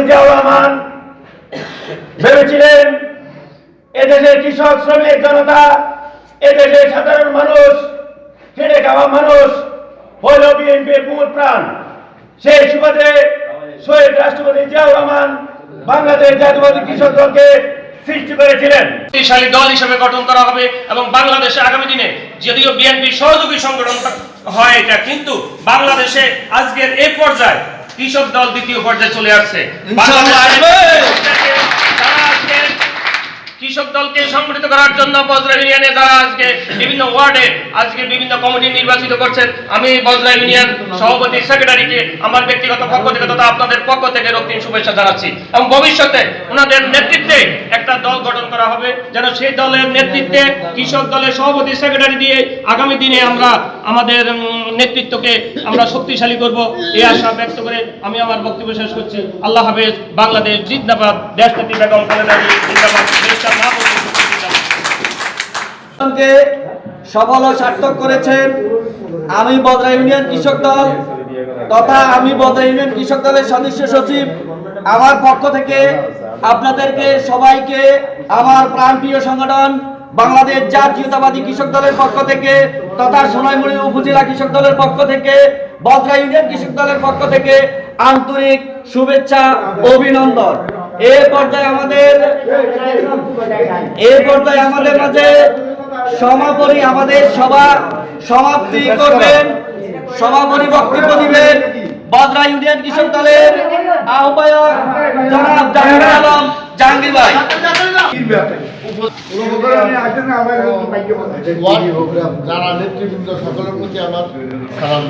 রহমান ভেবেছিলেন এদেশের কৃষক, শ্রমিক, জনতা, এদেশের সাধারণ মানুষ, খেটে খাওয়া মানুষ হইল বিএনপির মূল প্রাণ। সেই সুবাদে শহীদ রাষ্ট্রপতি জিয়াউর রহমান বাংলাদেশ জাতীয়বাদী কৃষক দলকে সৃষ্টি করেছিলেন। শক্তিশালী দল হিসেবে গঠন করা হবে এবং বাংলাদেশে আগামী দিনে যদিও বিএনপি সহযোগী সংগঠন হয় এটা, কিন্তু বাংলাদেশে আজকের এই পর্যায়ে কৃষক দল দ্বিতীয় পর্যায়ে চলে আসছে। ইনশাআল্লাহ কৃষক দলকে সংগঠিত করার জন্য বজরা ইউনিয়নে যারা আজকে বিভিন্ন ওয়ার্ডে, আজকে বিভিন্ন কমিটি নির্বাচিত করছেন, আমি বজরা ইউনিয়ন সভাপতি সেক্রেটারিকে, আমার ব্যক্তিগত পক্ষ থেকে তথা আপনাদের পক্ষ থেকে রক্তিম শুভেচ্ছা জানাচ্ছি। এবং ভবিষ্যতে ওনাদের নেতৃত্বে একটা দল গঠন করা হবে, যেন সেই দলের নেতৃত্বে কৃষক দলের সভাপতি সেক্রেটারি দিয়ে আগামী দিনে আমরা আমাদের নেতৃত্বকে আমরা শক্তিশালী করব। এই আশা ব্যক্ত করে আমি আমার বক্তব্য শেষ করছি। আল্লাহ হাফেজ, বাংলাদেশ জিন্দাবাদ, দেশ নেত্রী বেগম খালেদা জিন্দাবাদ। সফল ও সার্থক করেছেন আমি বদরা ইউনিয়ন কৃষক দল তথা আমি বদরা ইউনিয়ন কৃষক দলের সদস্য সচিব আমার পক্ষ থেকে আপনাদেরকে সবাইকে আমার প্রাণপ্রিয় সংগঠন বাংলাদেশ জাতীয়তাবাদী কৃষক দলের পক্ষ থেকে তথা সোনাইমুড়ি উপজেলা কৃষক দলের পক্ষ থেকে, বদরা ইউনিয়ন কৃষক দলের পক্ষ থেকে আন্তরিক শুভেচ্ছা, অভিনন্দন। এ আমাদের এই পর্যায়ে আমাদের মাঝে সমাপনী আমাদের সভা সমাপ্তি করবেন সমাপনী বক্তব্য দিবেন বদরা ইউনিয়ন কৃষক দলের আহ্বায়ক জনাব জাহাঙ্গীর আলম জাহাঙ্গীর ভাই যারা নেতৃবৃন্দ সকলের প্রতি আমার সালাম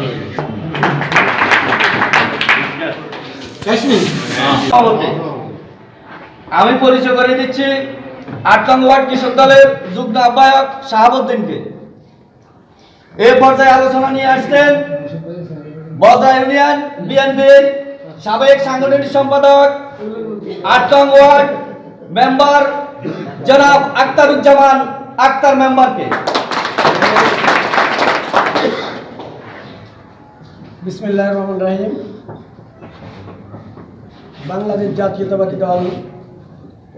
সভাপতি। আমি পরিচয় করে দিচ্ছি আট নং ওয়ার্ড কৃষক দলের যুগ্ম আহ্বায়ক শাহাবুদ্দিনকে। এ পর্যায়ে আলোচনা নিয়ে আসছেন বদরা ইউনিয়ন বিএনপির সাবেক সাংগঠনিক সম্পাদক আট নং ওয়ার্ড মেম্বার জনাব আক্তারুজ্জামান আক্তার মেম্বারকে। বিসমিল্লাহ রহমান রাহিম। বাংলাদেশ জাতীয়তাবাদী দল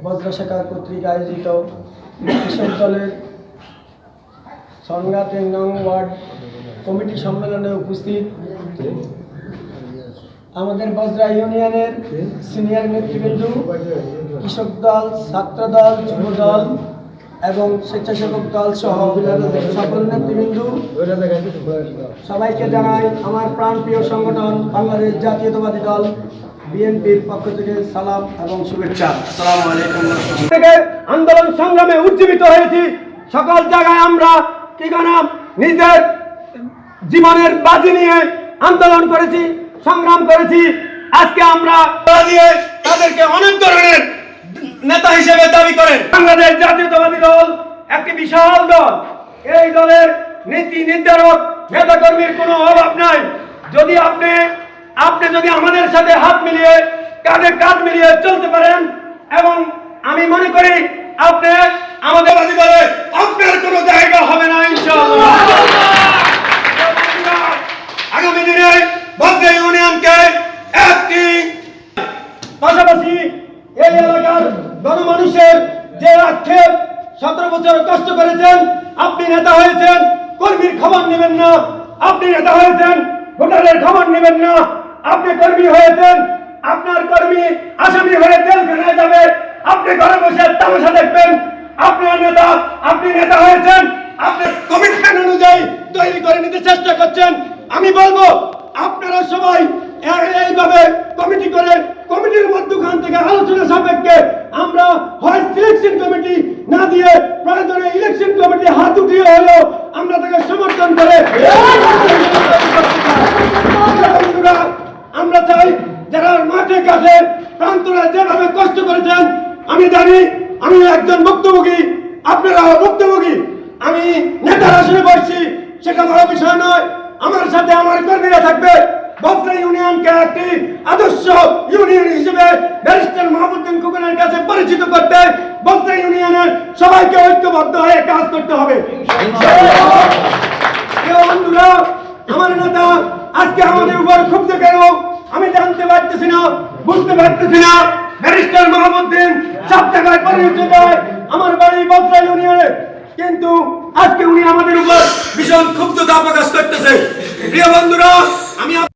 বজ্র শাখা কর্তৃক আয়োজিত কৃষক দলের সংঘাত নং ওয়ার্ড কমিটি সম্মেলনে উপস্থিত আমাদের বজরা ইউনিয়নের সিনিয়র নেতৃবৃন্দ, কৃষক দল, ছাত্র দল, যুব দল এবং স্বেচ্ছাসেবক দল সহ সকল নেতৃবৃন্দ। সবাইকে জানাই আমার প্রাণপ্রিয় সংগঠন বাংলাদেশ জাতীয়তাবাদী দল। বিএনপির পক্ষ থেকে সালাম এবং শুভেচ্ছা। আসসালামু আলাইকুম। থেকে আন্দোলন সংগ্রামে উজ্জীবিত হয়েছি। সকল জায়গায় আমরা নাম নিজের জীবনের বাজি নিয়ে আন্দোলন করেছি সংগ্রাম করেছি। আজকে আমরা দিয়ে তাদেরকে অনেক ধরনের নেতা হিসেবে দাবি করেন। বাংলাদেশ জাতীয়তাবাদী দল একটি বিশাল দল। এই দলের নীতি নির্ধারক নেতা কর্মীর কোনো অভাব নাই। যদি আপনি আপনি যদি আমাদের সাথে হাত মিলিয়ে, কাঁধে কাঁধ মিলিয়ে চলতে পারেন, এবং আমি মনে করি আপনি আমাদের দলে আপনার কোনো জায়গা হবে না আগামী দিনে বদ্র ইউনিয়নকে একটি পাশাপাশি এই এলাকার গণমানুষের যে আক্ষেপ সতেরো বছর কষ্ট করেছেন, আপনি নেতা হয়েছেন, কর্মীর খবর নেবেন না, আপনি নেতা হয়েছেন, ভোটারের খবর নেবেন না। আপনি কর্মী হয়েছেন, আপনার কর্মী আসামি হয়ে জেলখানায় যাবে। আপনি ঘরে বসে তামাশা দেখবেন। আপনার নেতা, আপনি নেতা হয়েছেন। আপনি কমিটমেন্ট অনুযায়ী তৈরি করে নিতে চেষ্টা করছেন। আমি বলব, আপনারা সবাই এইভাবে কমিটি করে, কমিটির মধ্যখান থেকে আলোচনা সাপেক্ষে আমরা হয় সিলেকশন কমিটি না দিয়ে প্রয়োজনে ইলেকশন কমিটি হাত উঠিয়ে হলেও আমরা তাকে সমর্থন করে কাছে প্রান্তরা যেভাবে কষ্ট করেছেন, আমি জানি, আমি একজন ভুক্তভোগী আপনারাও ভুক্তভোগী আমি নেতার আসনে বসছি সেটা বড় বিষয় নয়। আমার সাথে আমার কর্মীরা থাকবে। আদর্শ হিসেবে ব্যারিস্টার সবাইকে ঐক্যবদ্ধ হয়ে কাজ করতে হবে প্রিয় বন্ধুরা আমার নেতা আজকে আমাদের উপর ক্ষুব্ধ কেন আমি জানতে পারতেছি না বুঝতে পারতেছি না ব্যারিস্টার মাহমুদ্দিন সব জায়গায় পরিচিত হয় আমার বাড়ি বদরা ইউনিয়নে। কিন্তু আজকে উনি আমাদের উপর ভীষণ ক্ষুব্ধতা প্রকাশ করতেছে। প্রিয় বন্ধুরা, আমি